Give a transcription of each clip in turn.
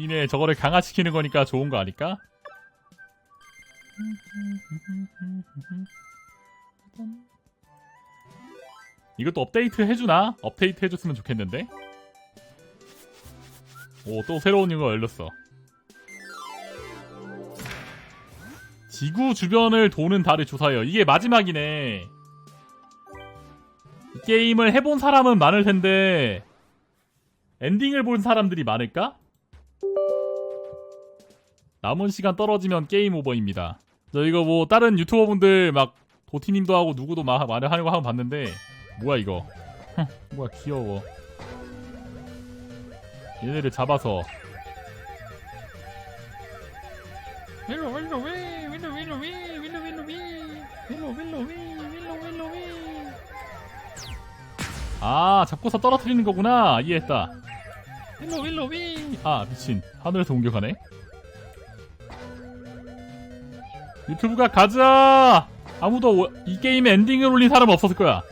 우리네 저거를 강화시키는 거니까 좋은 거 아닐까? 이것도 업데이트 해주나? 업데이트 해줬으면 좋겠는데? 오, 또 새로운 이거 열렸어. 지구 주변을 도는 달을 조사해요. 이게 마지막이네. 이 게임을 해본 사람은 많을 텐데, 엔딩을 본 사람들이 많을까? 남은 시간 떨어지면 게임 오버입니다. 저 이거 뭐 다른 유튜버 분들 막 도티님도 하고 누구도 막 말을 거 한번 봤는데 뭐야 이거? 흠, 뭐야 귀여워. 얘네를 잡아서 윌로 윌로 위 윌로 윌로 위 윌로 윌로 위 윌로 윌로 위 윌로 윌로 위. 아 잡고서 떨어뜨리는 거구나 이해했다. 윌로 윌로 위. 아 미친 하늘에서 공격하네. 유튜브가 가자! 아무도 워- 이 게임에 엔딩을 올린 사람 없었을 거야.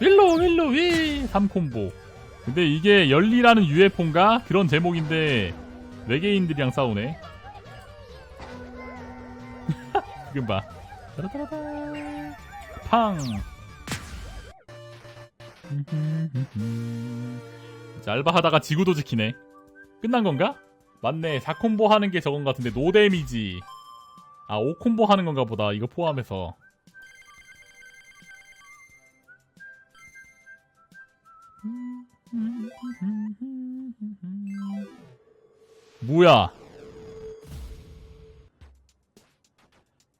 윌로 윌로 위! 3콤보. 근데 이게 열리라는 UFO인가? 그런 제목인데 외계인들이랑 싸우네. 지금 봐. 따라따라따. 팡! 이제 알바하다가 지구도 지키네. 끝난 건가? 맞네. 4콤보 하는 게 저건 같은데 노 데미지. 아, 5콤보 하는 건가 보다. 이거 포함해서. 뭐야?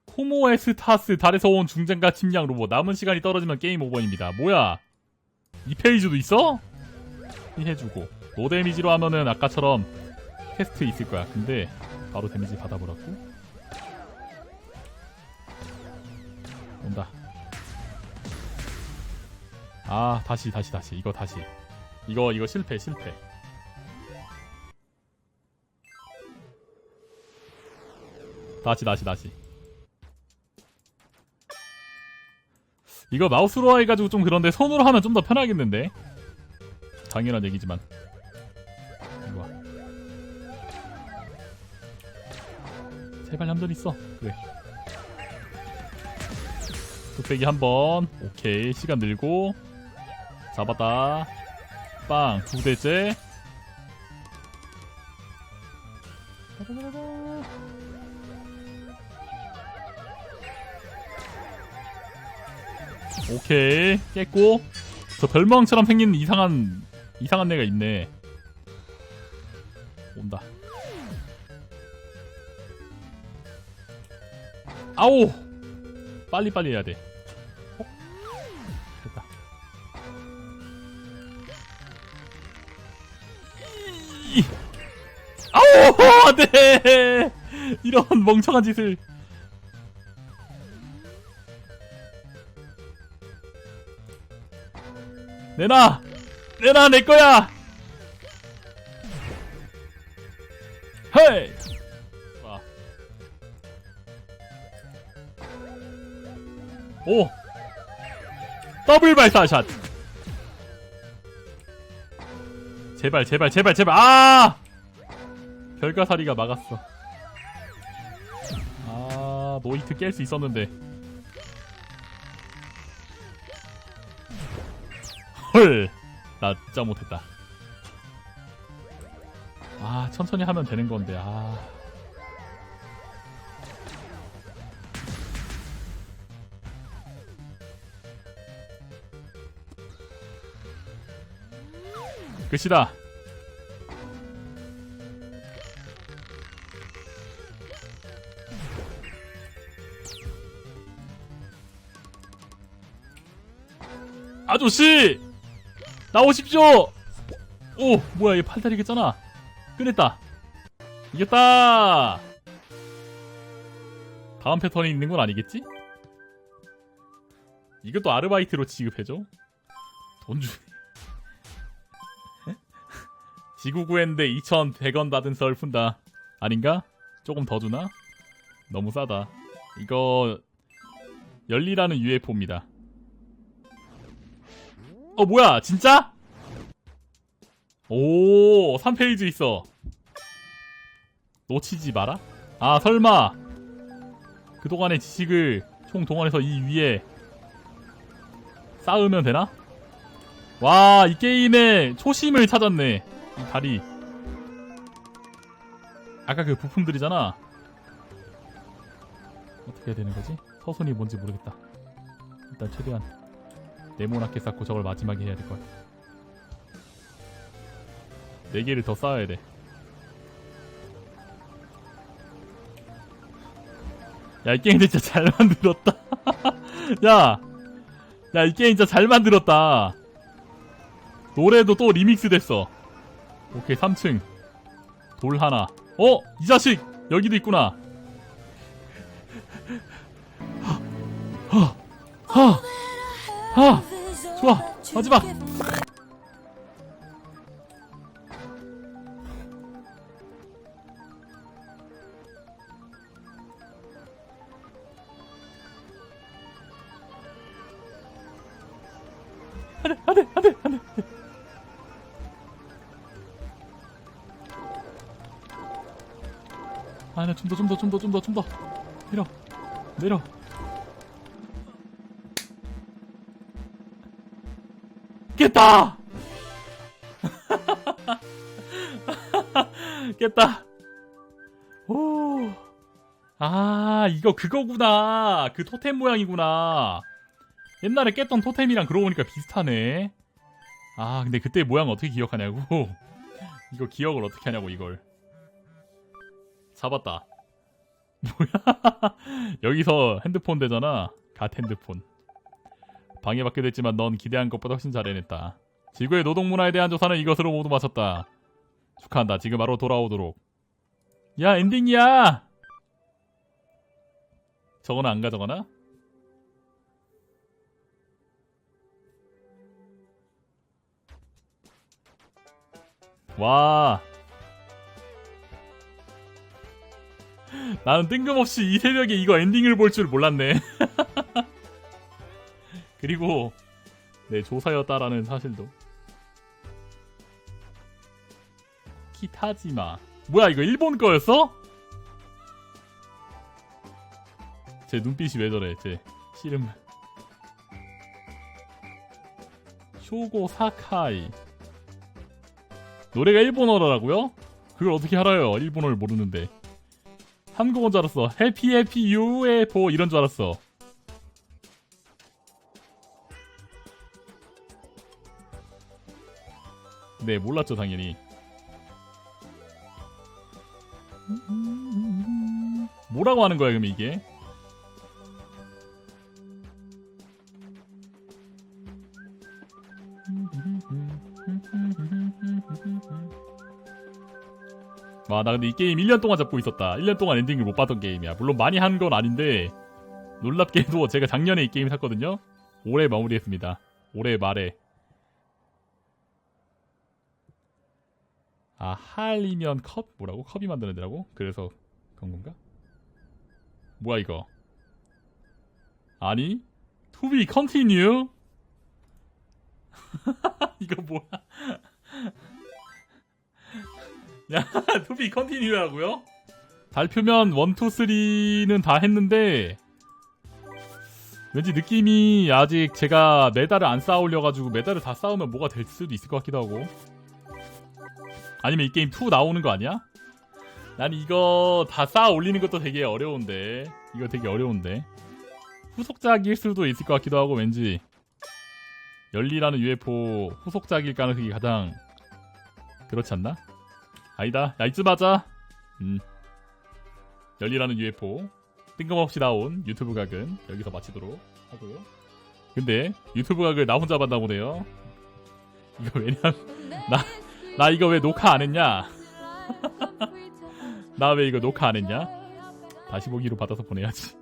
코모에스타스 달에서 온 중장가 침략 로봇 남은 시간이 떨어지면 게임 오버입니다. 뭐야? 이 페이지도 있어? 해주고 노 데미지로 하면은 아까처럼 퀘스트 있을 거야. 근데 바로 데미지 받아버렸고 온다. 아 다시 다시 다시 이거 다시 이거 이거 실패 실패. 다시 다시 다시. 이거 마우스로 해가지고 좀 그런데 손으로 하면 좀 더 편하겠는데. 당연한 얘기지만. 이거 봐. 제발 얌전 있어. 그래. 뚝배기 한 번. 오케이. 시간 늘고. 잡았다. 빵. 두 대째. 오케이. 깼고. 저 별망처럼 생긴 이상한, 이상한 애가 있네. 온다. 아오! 빨리빨리 해야 돼. 이- 아오! 안 돼! 이런 멍청한 짓을. 내놔! 내놔, 내 거야! 헤이! 와. 오! 더블 발사샷! 제발, 제발, 제발, 제발, 아! 별가사리가 막았어. 아, 노이트 깰 수 있었는데. 헐! 나 진짜 못했다. 아, 천천히 하면 되는 건데, 아. 끝이다. 아저씨! 나오십시오! 오, 뭐야, 얘 팔다리겠잖아. 끝냈다. 이겼다! 다음 패턴이 있는 건 아니겠지? 이것도 아르바이트로 지급해줘? 돈 주. 지구 구했는데 2,100원 받은 썰 푼다. 아닌가? 조금 더 주나? 너무 싸다. 이거 열리라는 UFO입니다. 어 뭐야 진짜? 오 3페이지 있어 놓치지 마라? 아 설마 그동안의 지식을 총 동원해서 이 위에 쌓으면 되나? 와 이 게임의 초심을 찾았네 이 다리 아까 그 부품들이잖아 어떻게 해야 되는 거지? 서순이 뭔지 모르겠다 일단 최대한 네모나게 쌓고 저걸 마지막에 해야 될것 같아 네 개를 더 쌓아야 돼 야, 이 게임 진짜 잘 만들었다. 야, 야, 이 게임 진짜 잘 만들었다. 노래도 또 리믹스 됐어. 오케이, 3층. 돌 하나. 어, 이 자식! 여기도 있구나. 하, 하, 하, 좋아. 마지막. 아, 나좀 더, 좀 더, 좀 더, 좀 더, 좀 더. 내려, 내려. 깼다! 깼다! 오. 아, 이거 그거구나. 그 토템 모양이구나. 옛날에 깼던 토템이랑 그러고 보니까 비슷하네. 아, 근데 그때 모양 어떻게 기억하냐고. 이거 기억을 어떻게 하냐고, 이걸. 잡았다. 뭐야? 여기서 핸드폰 되잖아. 갓 핸드폰. 방해받게 됐지만 넌 기대한 것보다 훨씬 잘 해냈다. 지구의 노동문화에 대한 조사는 이것으로 모두 마쳤다. 축하한다. 지금 바로 돌아오도록. 야, 엔딩이야! 저거는 안 가져가나? 와. 나는 뜬금없이 이 새벽에 이거 엔딩을 볼 줄 몰랐네. 그리고 내 조사였다라는 사실도. 키타지마. 뭐야 이거 일본 거였어? 제 눈빛이 왜 저래? 제 씨름. 쇼고 사카이. 노래가 일본어라고요? 그걸 어떻게 알아요? 일본어를 모르는데. 한국어인 줄 알았어. 해피 해피 유에포 이런 줄 알았어. 네, 몰랐죠, 당연히. 뭐라고 하는 거야, 그럼 이게? 와, 나 근데 이 게임 1년 동안 잡고 있었다. 1년 동안 엔딩을 못 봤던 게임이야. 물론 많이 한 건 아닌데, 놀랍게도 제가 작년에 이 게임 샀거든요? 올해 마무리했습니다. 올해 말에. 아, 할리면 컵? 뭐라고? 컵이 만드는 데라고? 그래서 그런 건가? 뭐야, 이거? 아니? Be continue? 이거 뭐야? 야, 투비 컨티뉴라고요? 발표면 1, 2, 3는 다 했는데 왠지 느낌이 아직 제가 메달을 안 쌓아올려가지고 메달을 다 쌓으면 뭐가 될 수도 있을 것 같기도 하고 아니면 이 게임 2 나오는 거 아니야? 난 이거 다 쌓아 올리는 것도 되게 어려운데 이거 되게 어려운데 후속작일 수도 있을 것 같기도 하고 왠지 열리라는 UFO 후속작일 가능성이 가장 그렇지 않나? 아니다. 야, 이쯤 하자. 음. 열리라는 UFO. 뜬금없이 나온 유튜브 각은 여기서 마치도록 하고요. 근데 유튜브 각을 나 혼자 봤나 보네요. 이거 왜냐? 나, 나 이거 왜 녹화 안 했냐? 나 왜 이거 녹화 안 했냐? 다시 보기로 받아서 보내야지.